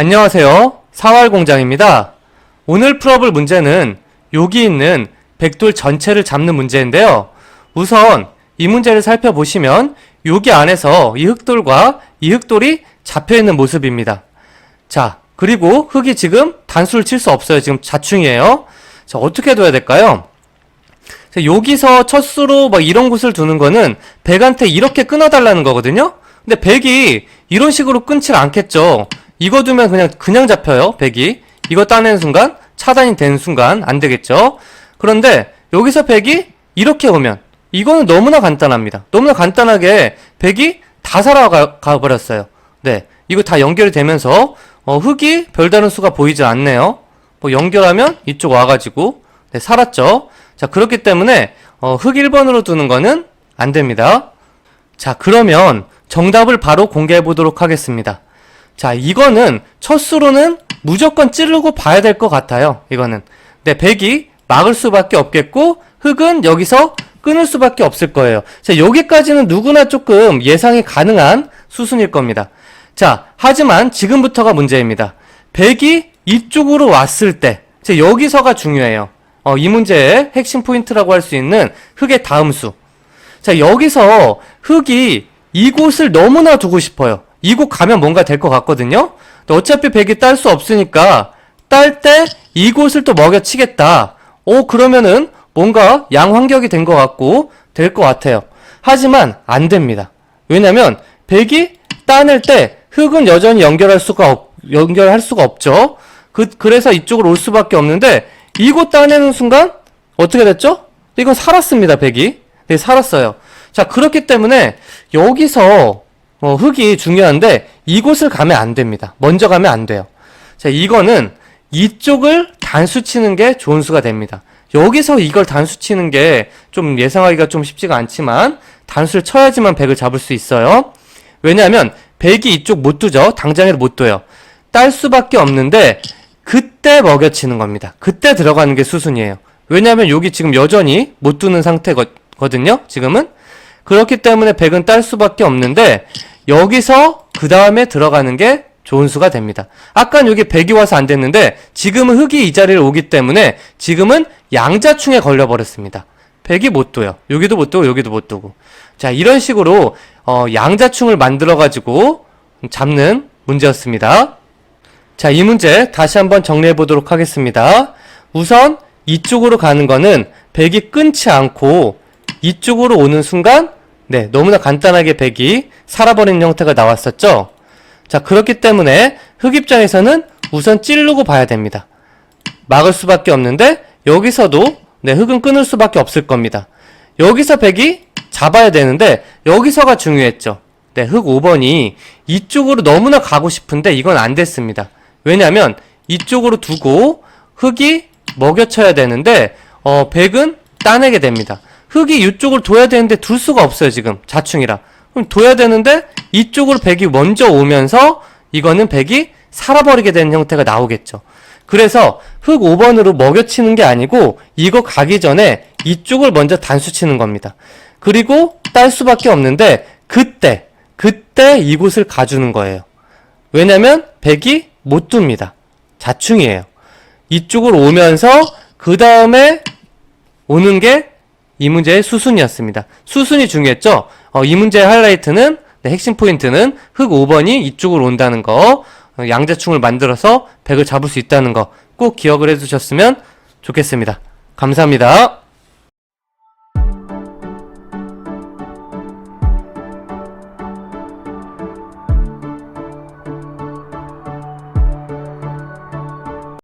안녕하세요. 사활공장입니다. 오늘 풀어볼 문제는 여기 있는 백돌 전체를 잡는 문제인데요. 우선 이 문제를 살펴보시면 여기 안에서 이 흑돌과 이 흑돌이 잡혀있는 모습입니다. 자, 그리고 흑이 지금 단수를 칠 수 없어요. 지금 자충이에요. 자, 어떻게 둬야 될까요? 자, 여기서 첫 수로 막 이런 곳을 두는 거는 백한테 이렇게 끊어달라는 거거든요? 근데 백이 이런 식으로 끊질 않겠죠? 이거 두면 그냥, 그냥 잡혀요, 백이. 이거 따내는 순간, 차단이 되는 순간, 안 되겠죠? 그런데 여기서 백이 이렇게 오면, 이거는 너무나 간단합니다. 너무나 간단하게 백이 다 살아가 가 버렸어요. 네. 이거 다 연결이 되면서, 어, 흑이 별다른 수가 보이지 않네요. 뭐 연결하면 이쪽 와가지고, 네, 살았죠? 자, 그렇기 때문에, 어, 흑 1번으로 두는 거는 안 됩니다. 자, 그러면 정답을 바로 공개해 보도록 하겠습니다. 자, 이거는 첫 수로는 무조건 찌르고 봐야 될 것 같아요. 이거는. 네, 백이 막을 수밖에 없겠고, 흑은 여기서 끊을 수밖에 없을 거예요. 자, 여기까지는 누구나 조금 예상이 가능한 수순일 겁니다. 자, 하지만 지금부터가 문제입니다. 백이 이쪽으로 왔을 때, 자, 여기서가 중요해요. 어, 이 문제의 핵심 포인트라고 할 수 있는 흑의 다음 수. 자, 여기서 흑이 이곳을 너무나 두고 싶어요. 이곳 가면 뭔가 될 것 같거든요? 근데 어차피 백이 딸 수 없으니까 딸 때 이곳을 또 먹여치겠다. 오, 그러면은 뭔가 양환격이 된 것 같고 될 것 같아요. 하지만 안 됩니다. 왜냐면 백이 따낼 때 흑은 여전히 연결할 수가 없, 연결할 수가 없죠. 그, 그래서 이쪽으로 올 수밖에 없는데 이곳 따내는 순간 어떻게 됐죠? 이건 살았습니다, 백이. 네, 살았어요. 자, 그렇기 때문에 여기서 어, 흙이 중요한데 이곳을 가면 안 됩니다. 먼저 가면 안 돼요. 자, 이거는 이쪽을 단수 치는 게 좋은 수가 됩니다. 여기서 이걸 단수 치는 게 좀 예상하기가 좀 쉽지가 않지만 단수를 쳐야지만 백을 잡을 수 있어요. 왜냐하면 백이 이쪽 못 두죠. 당장에도 못 둬요. 딸 수밖에 없는데 그때 먹여치는 겁니다. 그때 들어가는 게 수순이에요. 왜냐하면 여기 지금 여전히 못 두는 상태거든요. 지금은 그렇기 때문에 백은 딸 수밖에 없는데 여기서 그 다음에 들어가는 게 좋은 수가 됩니다. 아까 여기 백이 와서 안 됐는데 지금은 흑이 이 자리를 오기 때문에 지금은 양자충에 걸려버렸습니다. 백이 못 둬요. 여기도 못 두고 여기도 못 두고. 자 이런 식으로 어, 양자충을 만들어 가지고 잡는 문제였습니다. 자, 이 문제 다시 한번 정리해 보도록 하겠습니다. 우선 이쪽으로 가는 거는 백이 끊지 않고 이쪽으로 오는 순간 네, 너무나 간단하게 백이 살아버리는 형태가 나왔었죠. 자, 그렇기 때문에 흑 입장에서는 우선 찌르고 봐야 됩니다. 막을 수밖에 없는데 여기서도 네, 흑은 끊을 수밖에 없을 겁니다. 여기서 백이 잡아야 되는데 여기서가 중요했죠. 네, 흑 5번이 이쪽으로 너무나 가고 싶은데 이건 안 됐습니다. 왜냐면 이쪽으로 두고 흑이 먹여쳐야 되는데 어, 백은 따내게 됩니다. 흑이 이쪽을 둬야 되는데 둘 수가 없어요 지금. 자충이라. 그럼 둬야 되는데 이쪽으로 백이 먼저 오면서 이거는 백이 살아버리게 되는 형태가 나오겠죠. 그래서 흑 5번으로 먹여치는 게 아니고 이거 가기 전에 이쪽을 먼저 단수 치는 겁니다. 그리고 딸 수밖에 없는데 그때 그때 이곳을 가주는 거예요. 왜냐면 백이 못 둡니다. 자충이에요. 이쪽으로 오면서 그 다음에 오는 게 이 문제의 수순이었습니다. 수순이 중요했죠? 어, 이 문제의 하이라이트는, 네, 핵심 포인트는 흑 5번이 이쪽으로 온다는 거, 어, 양자충을 만들어서 백을 잡을 수 있다는 거 꼭 기억을 해두셨으면 좋겠습니다. 감사합니다.